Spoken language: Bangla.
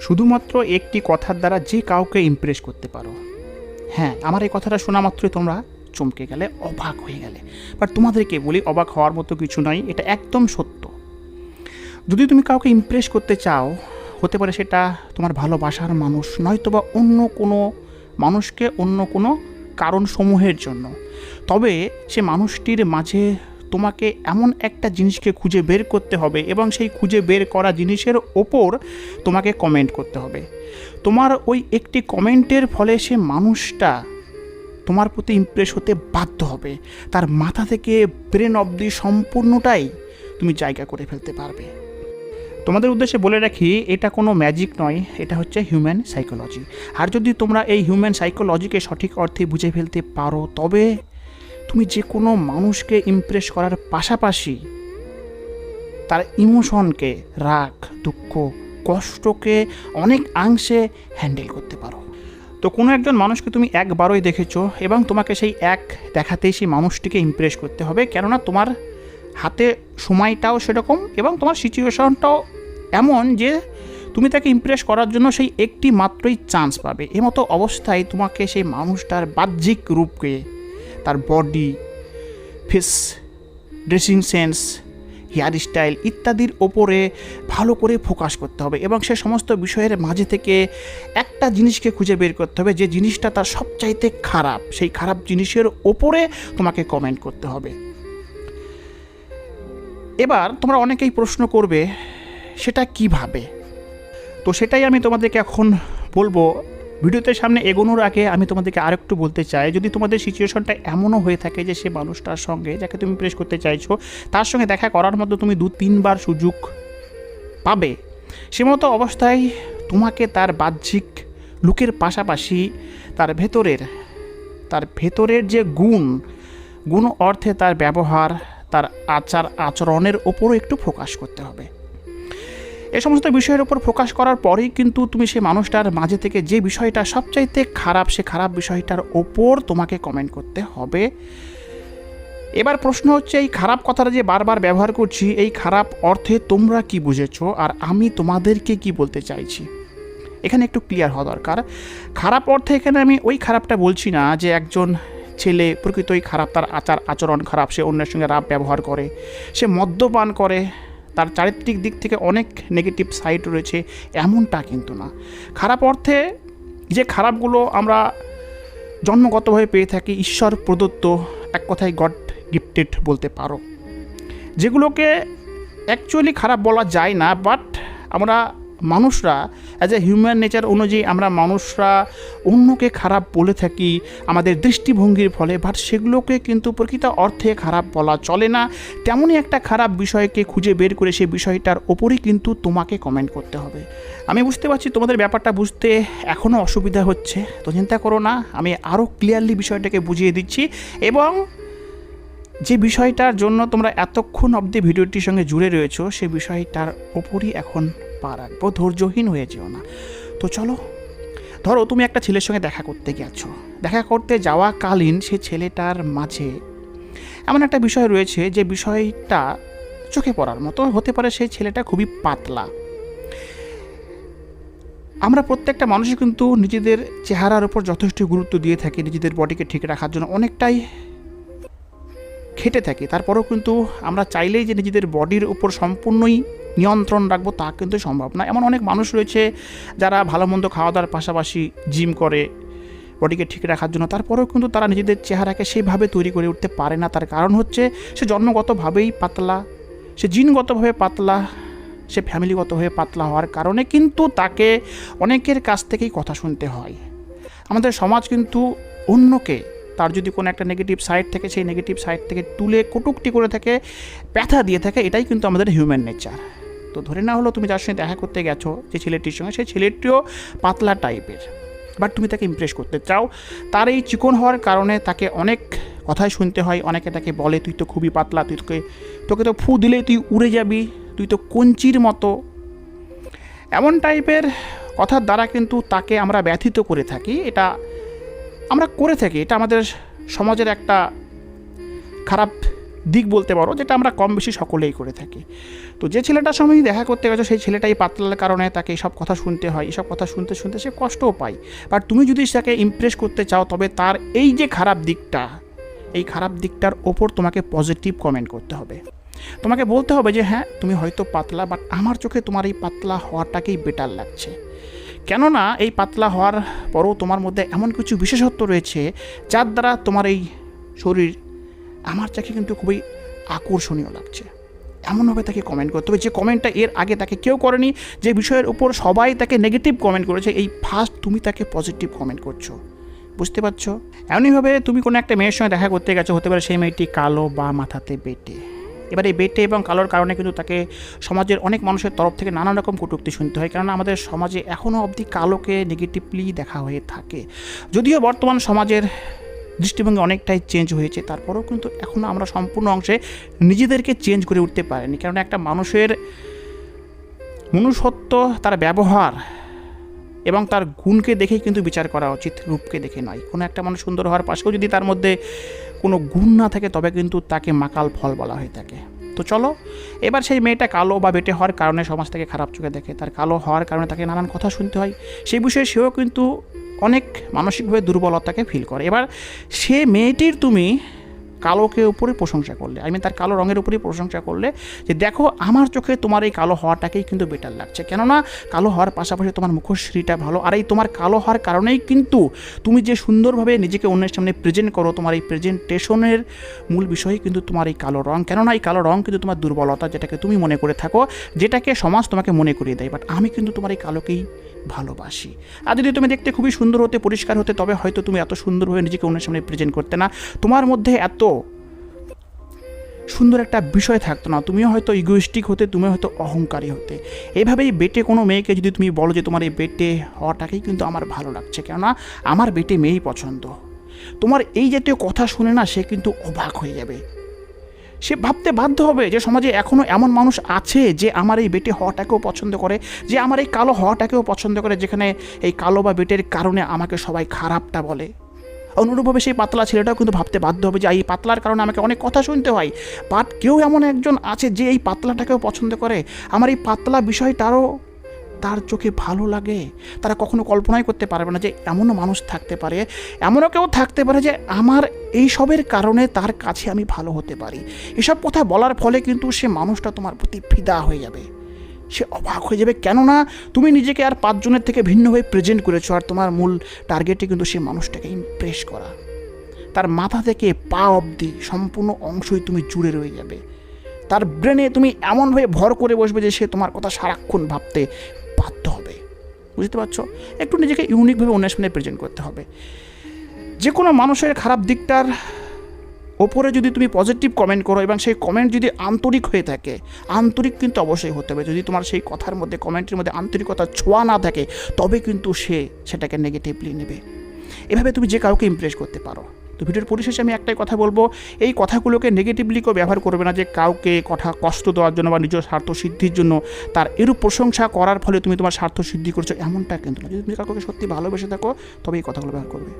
শুধুমাত্র একটি কথার দ্বারা যে কাউকে ইমপ্রেস করতে পারো। হ্যাঁ আমার এই কথাটা শোনা মাত্রই তোমরা চমকে গেলে অবাক হয়ে গেলে। বাট তোমাদেরকে বলি, অবাক হওয়ার মতো কিছু নয়, এটা একদম সত্য। যদি তুমি কাউকে ইমপ্রেস করতে চাও, হতে পারে সেটা তোমার ভালোবাসার মানুষ নয়তো বা অন্য কোনো মানুষকে অন্য কোনো কারণসমূহের জন্য। তবে সে মানুষটির মাঝে তোমাকে এমন একটা জিনিসকে খুঁজে বের করতে হবে এবং সেই খুঁজে বের করা জিনিসের ওপর তোমাকে কমেন্ট করতে হবে। তোমার ওই একটি কমেন্টের ফলে সে মানুষটা তোমার প্রতি ইমপ্রেস হতে বাধ্য হবে। তার মাথা থেকে ব্রেন অবধি সম্পূর্ণটাই তুমি জায়গা করে ফেলতে পারবে। তোমাদের উদ্দেশ্যে বলে রাখি, এটা কোনো ম্যাজিক নয়, এটা হচ্ছে হিউম্যান সাইকোলজি আর যদি তোমরা এই হিউম্যান সাইকোলজিকে সঠিক অর্থে বুঝে ফেলতে পারো, তবে তুমি যে কোনো মানুষকে ইমপ্রেস করার পাশাপাশি তার ইমোশনকে রাগ, দুঃখ, কষ্টকে অনেক অংশে হ্যান্ডেল করতে পারো। তো কোনো একজন মানুষকে তুমি একবারই দেখেছ এবং তোমাকে সেই এক দেখাতেই সেই মানুষটিকে ইমপ্রেস করতে হবে, কেননা তোমার হাতে সময়টাও সেরকম এবং তোমার সিচুয়েশনটাও এমন যে তুমি তাকে ইমপ্রেস করার জন্য সেই একটি মাত্রই চান্স পাবে। এমতো অবস্থায় তোমাকে সেই মানুষটার বাহ্যিক রূপকে তার body face dressing sense hair style ইত্যাদির ওপরে ভালো করে ফোকাস করতে হবে এবং সে সমস্ত বিষয়ের মাঝে থেকে একটা জিনিসকে খুঁজে বের করতে হবে যে জিনিসটা তার সবচাইতে খারাপ। সেই খারাপ জিনিসের ওপরে তোমাকে কমেন্ট করতে হবে। এবার তোমরা অনেকেই প্রশ্ন করবে, সেটা কীভাবে? তো সেটাই আমি তোমাদেরকে এখন বলব। ভিডিওতে সামনে এগোনোর আগে আমি তোমাদেরকে আরেকটু বলতে চাই, যদি তোমাদের সিচুয়েশনটা এমনও হয়ে থাকে যে সে মানুষটার সঙ্গে যাকে তুমি প্রেস করতে চাইছো, তার সঙ্গে দেখা করার মতো তুমি দু, তিনবার সুযোগ পাবে। সে মতো অবস্থায় তোমাকে তার বাহ্যিক লুকের পাশাপাশি তার ভেতরের তার ভেতরের যে গুণ গুণ অর্থে তার ব্যবহার, তার আচার আচরণের ওপরও একটু ফোকাস করতে হবে। এ সমস্ত বিষয়ের উপর ফোকাস করার পরেই কিন্তু তুমি সেই মানুষটার মাঝে থেকে যে বিষয়টা সবচাইতে খারাপ, সে খারাপ বিষয়টার ওপর তোমাকে কমেন্ট করতে হবে। এবার প্রশ্ন হচ্ছে, এই খারাপ কথাটা যে বারবার ব্যবহার করছি, এই খারাপ অর্থে তোমরা কি বুঝেছ? আর আমি তোমাদেরকে কি বলতে চাইছি? এখানে একটু ক্লিয়ার হওয়া দরকার। খারাপ অর্থে এখানে আমি ওই খারাপটা বলছি না যে একজন ছেলে প্রকৃতই খারাপ, তার আচার আচরণ খারাপ, সে অন্যের সঙ্গে রাব ব্যবহার করে, সে মদ্যপান করে তার চারিত্রিক দিক থেকে অনেক নেগেটিভ সাইড রয়েছে, এমনটা কিন্তু না। খারাপ অর্থে যে খারাপগুলো আমরা জন্মগতভাবে পেয়ে থাকি, ঈশ্বর প্রদত্ত এক কথায় গড গিফটেড বলতে পারো। যেগুলোকে অ্যাকচুয়ালি খারাপ বলা যায় না বাট আমরা মানুষরা অ্যাজ এ হিউম্যান নেচার অনুযায়ী আমরা মানুষরা অন্যকে খারাপ বলে থাকি, আমাদের দৃষ্টিভঙ্গির ফলে বাট সেগুলোকে কিন্তু প্রকৃত অর্থে খারাপ বলা চলে না। তেমনই একটা খারাপ বিষয়কে খুঁজে বের করে সেই বিষয়টার ওপরই কিন্তু তোমাকে কমেন্ট করতে হবে। আমি বুঝতে পারছি তোমাদের ব্যাপারটা বুঝতে এখনও অসুবিধা হচ্ছে, তো চিন্তা করো না, আমি আরও ক্লিয়ারলি বিষয়টাকে বুঝিয়ে দিচ্ছি এবং যে বিষয়টার জন্য তোমরা এতক্ষণ অবধি ভিডিওটির সঙ্গে জুড়ে রয়েছো, সে বিষয়টার ওপরই এখন পা রাখব, ধৈর্যহীন হয়ে যেও না। তো চলো, ধরো তুমি একটা ছেলের সঙ্গে দেখা করতে গেছো। দেখা করতে যাওয়াকালীন সে ছেলেটার মাঝে এমন একটা বিষয় রয়েছে যে বিষয়টা চোখে পড়ার মতো। হতে পারে সেই ছেলেটা খুবই পাতলা। আমরা প্রত্যেকটা মানুষই কিন্তু নিজেদের চেহারার উপর যথেষ্ট গুরুত্ব দিয়ে থাকি, নিজেদের বডিকে ঠিক রাখার জন্য অনেকটাই খেটে থাকি। তারপরেও কিন্তু আমরা চাইলেই যে নিজেদের বডির উপর সম্পূর্ণই নিয়ন্ত্রণ রাখব তা কিন্তু সম্ভব না। এমন অনেক মানুষ রয়েছে যারা ভালো মন্দ খাওয়া দাওয়ার পাশাপাশি জিম করে বডিকে ঠিক রাখার জন্য। তারপরেও কিন্তু তারা নিজেদের চেহারাকে সেইভাবে তৈরি করে উঠতে পারে না। তার কারণ হচ্ছে সে জন্মগতভাবেই পাতলা, সে জিনগতভাবে পাতলা, সে ফ্যামিলিগতভাবে পাতলা হওয়ার কারণে কিন্তু তাকে অনেকের কাছ থেকেই কথা শুনতে হয়। আমাদের সমাজ কিন্তু অন্যকে, তার যদি কোনো একটা নেগেটিভ সাইড থেকে, সেই নেগেটিভ সাইড থেকে তুলে কটুকটি করে থাকে, ব্যথা দিয়ে থাকে, এটাই কিন্তু আমাদের হিউম্যান নেচার তো ধরে না হলো তুমি যার সঙ্গে দেখা করতে গেছো, যে ছেলেটির সঙ্গে সেই ছেলেটিও পাতলা টাইপের বাট তুমি তাকে ইমপ্রেস করতে চাও। তার এই চিকন হওয়ার কারণে তাকে অনেক কথাই শুনতে হয়, অনেকে তাকে বলে, তুই তো খুবই পাতলা, তুই তোকে তোকে তো ফু দিলে তুই উড়ে যাবি, তুই তো কঞ্চির মতো। এমন টাইপের কথার দ্বারা কিন্তু তাকে আমরা ব্যথিত করে থাকি। এটা আমরা করে থাকি। এটা আমাদের সমাজের একটা খারাপ দিক বলতে পারো, যেটা আমরা কম বেশি সকলেই করে থাকি। তো যে ছেলেটার সঙ্গে দেখা করতে গেছো, সেই ছেলেটাই পাতলার কারণে তাকে এইসব কথা শুনতে হয়, এসব কথা শুনতে শুনতে সে কষ্টও পায়। বাট তুমি যদি তাকে ইমপ্রেস করতে চাও, তবে তার এই যে খারাপ দিকটা, এই খারাপ দিকটার ওপর তোমাকে পজিটিভ কমেন্ট করতে হবে। তোমাকে বলতে হবে যে হ্যাঁ তুমি হয়তো পাতলা বাট আমার চোখে তোমার এই পাতলা হওয়াটাকেই বেটার লাগছে। কেননা এই পাতলা হওয়ার পরও তোমার মধ্যে এমন কিছু বিশেষত্ব রয়েছে, যার দ্বারা তোমার এই শরীর আমার চোখে কিন্তু খুবই আকর্ষণীয় লাগছে। এমনভাবে তাকে কমেন্ট করতে হবে যে কমেন্টটা এর আগে তাকে কেউ করেনি, যে বিষয়ের উপর সবাই তাকে নেগেটিভ কমেন্ট করেছে, এই ফার্স্ট তুমি তাকে পজিটিভ কমেন্ট করছ। বুঝতে পারছ? এমনইভাবে তুমি কোনো একটা মেয়ের সঙ্গে দেখা করতে গেছো, হতে পারে সেই মেয়েটি কালো বা মাথাতে বেটে। এবার এই বেটে এবং কালোর কারণে কিন্তু তাকে সমাজের অনেক মানুষের তরফ থেকে নানান রকম কটূক্তি শুনতে হয়, কেননা আমাদের সমাজে এখনও অবধি কালোকে নেগেটিভলি দেখা হয়ে থাকে। যদিও বর্তমান সমাজের দৃষ্টিভঙ্গি অনেকটাই চেঞ্জ হয়েছে। তারপরেও কিন্তু এখনও আমরা সম্পূর্ণ অংশে নিজেদেরকে চেঞ্জ করে উঠতে পারিনি। কারণ একটা মানুষের মনুষ্যত্ব, তার ব্যবহার এবং তার গুণকে দেখেই কিন্তু বিচার করা উচিত, রূপকে দেখে নয়। কোনো একটা মানুষ সুন্দর হওয়ার পাশেও যদি তার মধ্যে কোনো গুণ না থাকে, তবে কিন্তু তাকে মাকাল ফল বলা হয়ে থাকে। তো চলো। এবার সেই মেয়েটা কালো বা বেটে হওয়ার কারণে সমাজ থেকে খারাপ চোখে দেখে। তার কালো হওয়ার কারণে তাকে নানান কথা শুনতে হয়। সেই বিষয়ে সেও কিন্তু অনেক মানসিকভাবে দুর্বলতাকে ফিল করে। এবার সে মেয়েটির তুমি কালোকে উপরে প্রশংসা করলে আমি তার কালো রঙের উপরেই প্রশংসা করলে যে দেখো আমার চোখে তোমার এই কালো হওয়াটাকেই কিন্তু বেটার লাগছে। কেননা কালো হওয়ার পাশাপাশি তোমার মুখশ্রীটা ভালো। আর এই তোমার কালো হওয়ার কারণেই কিন্তু তুমি যে সুন্দরভাবে নিজেকে অন্যের সামনে প্রেজেন্ট করো, তোমার এই প্রেজেন্টেশনের মূল বিষয়ই কিন্তু তোমার এই কালো রং। কেননা এই কালো রং কিন্তু তোমার দুর্বলতা যেটাকে তুমি মনে করে থাকো, যেটাকে সমাজ তোমাকে মনে করিয়ে দেয়। বাট আমি কিন্তু তোমার এই কালোকেই ভালোবাসি। আর যদি তুমি দেখতে খুবই সুন্দর হতে, পরিষ্কার হতে, তবে হয়তো তুমি এত সুন্দরভাবে নিজেকে অন্যের সামনে প্রেজেন্ট করতে না। তোমার মধ্যে এত সুন্দর একটা বিষয় থাকতো না। তুমিও হয়তো ইগোইস্টিক হতে তুমি হয়তো অহংকারী হতে। এইভাবেই বেটে কোনো মেয়েকে যদি তুমি বলো যে তোমার এই বেটে হওয়াটাকেই কিন্তু আমার ভালো লাগছে। কেননা আমার বেটে মেয়েই পছন্দ। তোমার এই জাতীয় কথা শুনে না সে কিন্তু অবাক হয়ে যাবে। সে ভাবতে বাধ্য হবে যে সমাজে এখনও এমন মানুষ আছে যে আমার এই বেটে হওয়াটাকেও পছন্দ করে, যে আমার এই কালো হওয়াটাকেও পছন্দ করে, যেখানে এই কালো বা বেটের কারণে আমাকে সবাই খারাপটা বলে। অনুরূপভাবে সেই পাতলা ছেলেটাও কিন্তু ভাবতে বাধ্য হবে যে এই পাতলার কারণে আমাকে অনেক কথা শুনতে হয়। বাট কেউ এমন একজন আছে যে, এই পাতলাটাকেও পছন্দ করে। আমার এই পাতলা বিষয়টারও তার চোখে ভালো লাগে। তারা কখনো কল্পনাই করতে পারবে না যে, এমনও মানুষ থাকতে পারে, এমনও কেউ থাকতে পারে যে, আমার এই সবের কারণে তার কাছে আমি ভালো হতে পারি। এসব কথা বলার ফলে কিন্তু সে মানুষটা তোমার প্রতি ফিদা হয়ে যাবে। সে অবাক হয়ে যাবে। কেননা তুমি নিজেকে আর পাঁচজনের থেকে ভিন্নভাবে প্রেজেন্ট করেছ আর তোমার মূল টার্গেটে কিন্তু সে মানুষটাকে ইমপ্রেস করা। তার মাথা থেকে পা অবধি সম্পূর্ণ অংশই তুমি জুড়ে রয়ে যাবে। তার ব্রেনে তুমি এমনভাবে ভর করে বসবে যে সে তোমার কথা সারাক্ষণ ভাবতে বাধ্য হবে। বুঝতে পারছ? একটু নিজেকে ইউনিকভাবে অন্যের সামনে প্রেজেন্ট করতে হবে। যে কোনো মানুষের খারাপ দিকটার ওপরে যদি তুমি পজিটিভ কমেন্ট করো এবং সেই কমেন্ট যদি আন্তরিক হয়ে থাকে, আন্তরিক কিন্তু অবশ্যই হতে হবে। যদি তোমার সেই কথার মধ্যে কমেন্টের মধ্যে আন্তরিকতা ছোঁয়া না থাকে, তবে কিন্তু সে সেটাকে নেগেটিভলি নেবে। এভাবে তুমি যে কাউকে ইমপ্রেস করতে পারো। তো ভিডিওর পরিশেষে আমি একটাই কথা বলব, এই কথাগুলোকে নেগেটিভলি কেউ ব্যবহার করবে না যে কাউকে কথা কষ্ট দেওয়ার জন্য বা নিজের স্বার্থ সিদ্ধির জন্য। তার এরূপ প্রশংসা করার ফলে তুমি তোমার স্বার্থ সিদ্ধি করছ, এমনটা কিন্তু না। যদি তুমি কাউকে সত্যি ভালোবেসে থাকো, তবে এই কথাগুলো ব্যবহার করবে।